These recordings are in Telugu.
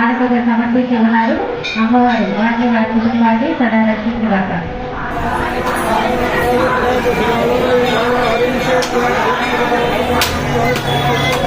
కానుకగా సమర్పించి ఉన్నారు. అమ్మవారు వారిని వారి కుటుంబాన్ని సదా రక్షించుగాక అమ్మవారికి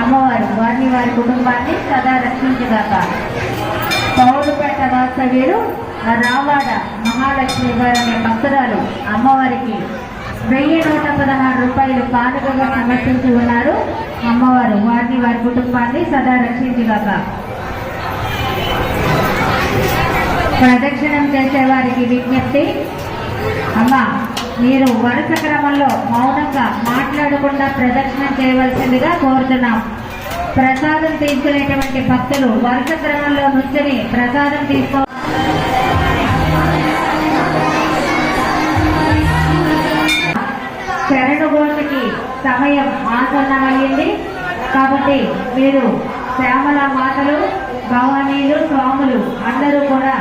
అమ్మవారు వారిని వారి కుటుంబాన్ని సదా రక్షించగాక. పౌరుపేట వాస్తవ్యులు రావాడ మహాలక్ష్మి గారు అనే భక్తురాలు అమ్మవారికి వెయ్యి నూట పదహారు రూపాయలు కానుకగా సమర్పించి ఉన్నారు. అమ్మవారు వారిని వారి కుటుంబాన్ని సదా రక్షించగాక. ప్రదక్షిణం చేసే వారికి విజ్ఞప్తి అమ్మ మీరు వరుస క్రమంలో మౌనంగా మాట్లాడకుండా ప్రదక్షిణ చేయవలసిందిగా కోరుతున్నాం. ప్రసాదం తీసుకునేటువంటి భక్తులు వరుస క్రమంలో నుంచుని ప్రసాదం తీసుకో శరణుగోటికి సమయం ఆసన్నమయ్యింది. కాబట్టి మీరు శ్యామల మాతలు భవానీలు స్వాములు అందరూ కూడా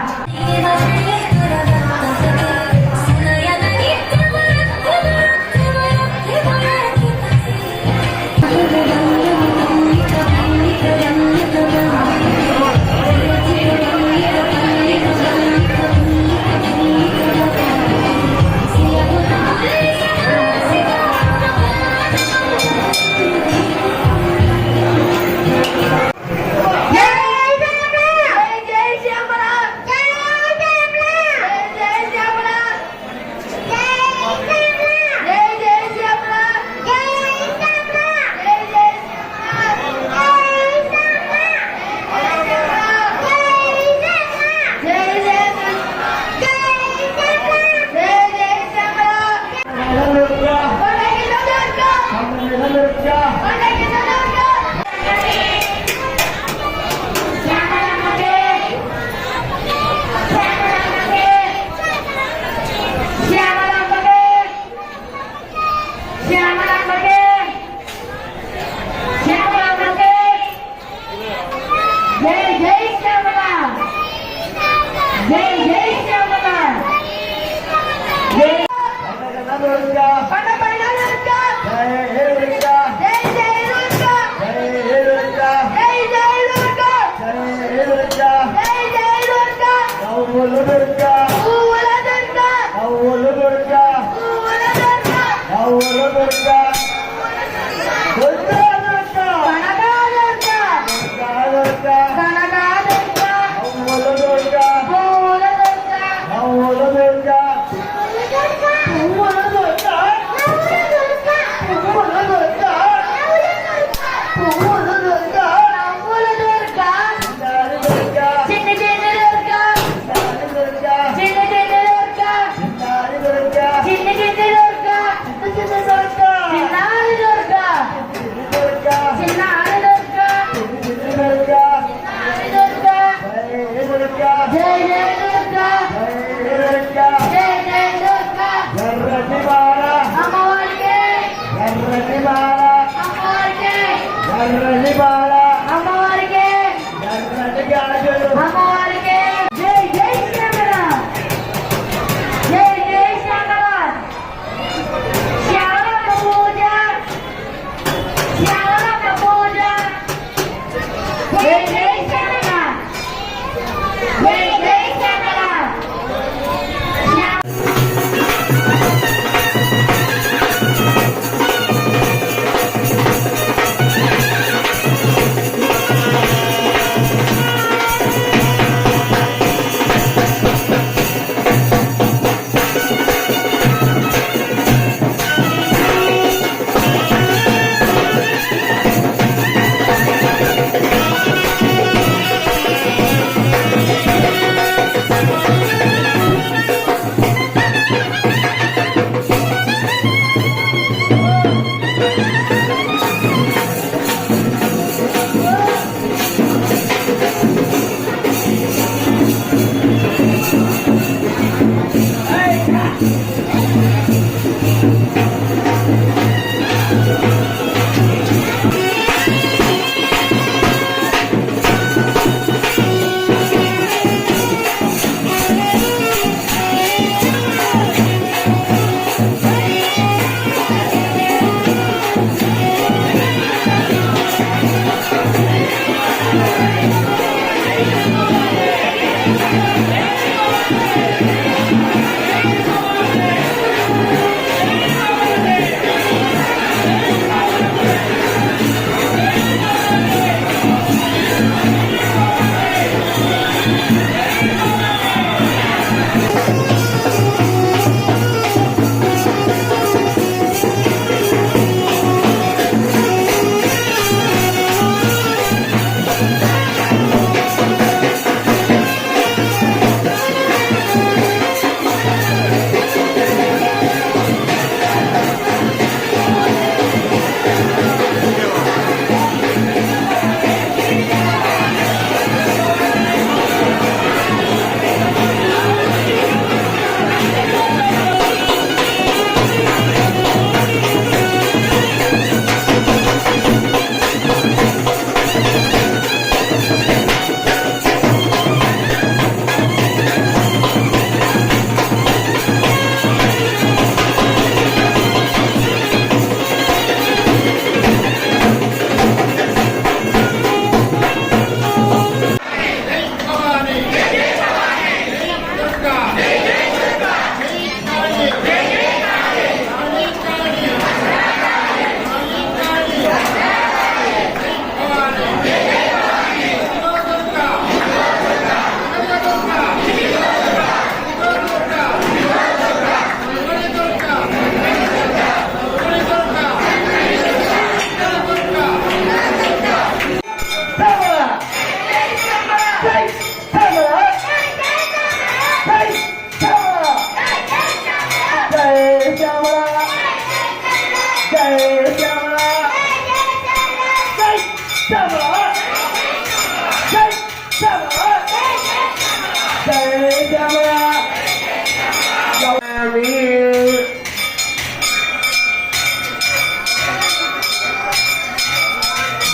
Lord, Lord, Lord. Yeah.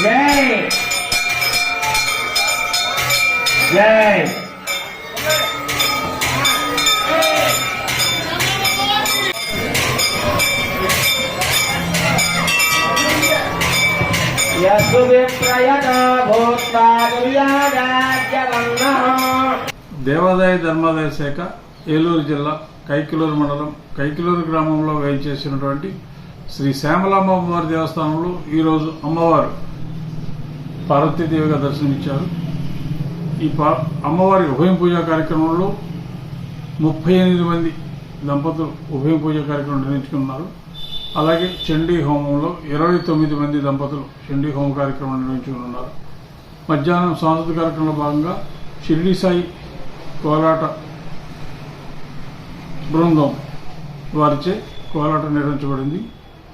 జై జై దేవాదాయ ధర్మాదాయ శాఖ ఏలూరు జిల్లా కైకిలూరు మండలం కైకిలూరు గ్రామంలో వేయించేసినటువంటి శ్రీ శ్యామలాంబ దేవస్థానంలో ఈరోజు అమ్మవారు పార్వతీదేవిగా దర్శనమిచ్చారు. ఈ పా అమ్మవారి ఉభయం పూజా కార్యక్రమంలో ముప్పై ఎనిమిది మంది దంపతులు ఉభయం పూజ కార్యక్రమం నిర్వహించుకున్నారు. అలాగే చండీ హోమంలో ఇరవై తొమ్మిది మంది దంపతులు చండీ హోమ కార్యక్రమం నిర్వహించుకున్నారు. మధ్యాహ్నం సాంస్కృతిక కార్యక్రమంలో భాగంగా షిరిడి సాయి కోలాట బృందం వారిచే కోలాట నిర్వహించబడింది.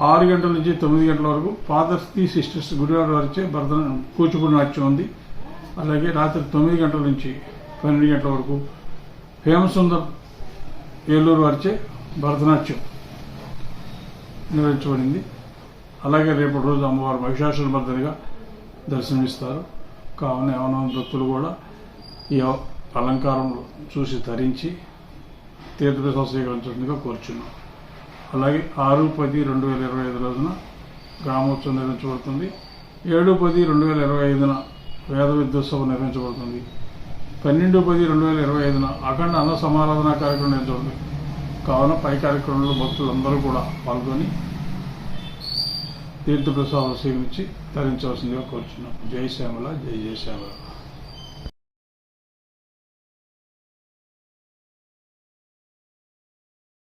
ఆరు గంటల నుంచి తొమ్మిది గంటల వరకు పాదర్తి సిస్టర్స్ గురువారం వారిచే భరత కూచిపూడి నాట్యం ఉంది. అలాగే రాత్రి తొమ్మిది గంటల నుంచి పన్నెండు గంటల వరకు హేమసుందర్ ఏలూరు వారిచే భరతనాట్యం నిర్వహించబడింది. అలాగే రేపటి రోజు అమ్మవారు మహిషాసుల మర్దనిగా దర్శనమిస్తారు. కావున యవన భక్తులు కూడా ఈ అలంకారం చూసి ధరించి తీర్థ స్వీకరించడంగా కోరుచున్నాం. అలాగే ఆరు పది రెండు వేల ఇరవై ఐదు రోజున గ్రామోత్సవం నిర్వహించబడుతుంది ఏడు పది రెండు వేల ఇరవై ఐదున వేద విద్యోత్సవం నిర్వహించబడుతుంది పన్నెండు పది రెండు వేల ఇరవై ఐదున అఖండ అన్న సమారాధన కార్యక్రమం నిర్వహించబడుతుంది కావున పై కార్యక్రమంలో భక్తులందరూ కూడా పాల్గొని తీర్థప్రసాదం సేవించి తరించవలసిందిగా కోరుచున్నాం. జై శ్యామల జై జయ శ్యామల.